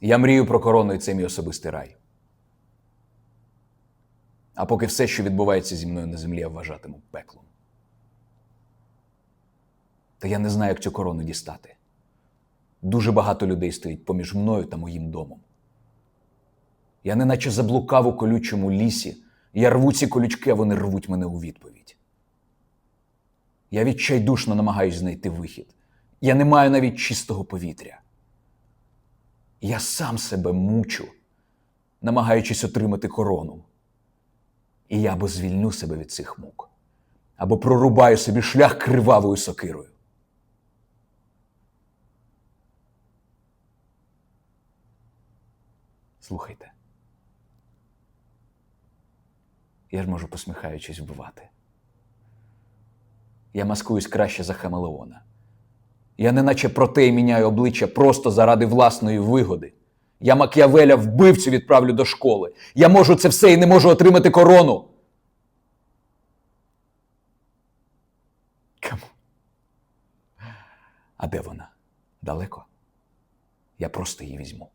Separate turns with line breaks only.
Я мрію про корону, і це мій особистий рай. А поки все, що відбувається зі мною на землі, я вважатиму пеклом. Та я не знаю, як цю корону дістати. Дуже багато людей стоїть поміж мною та моїм домом. Я неначе заблукав у колючому лісі, я рву ці колючки, а вони рвуть мене у відповідь. Я відчайдушно намагаюсь знайти вихід. Я не маю навіть чистого повітря. Я сам себе мучу, намагаючись отримати корону. І я або звільню себе від цих мук, або прорубаю собі шлях кривавою сокирою. Слухайте. Я ж можу, посміхаючись, вбивати. Я маскуюсь краще за Хамелеона. Я неначе проте міняю обличчя просто заради власної вигоди. Я Мак'явеля вбивцю відправлю до школи. Я можу це все і не можу отримати корону. Кому? А де вона? Далеко? Я просто її візьму.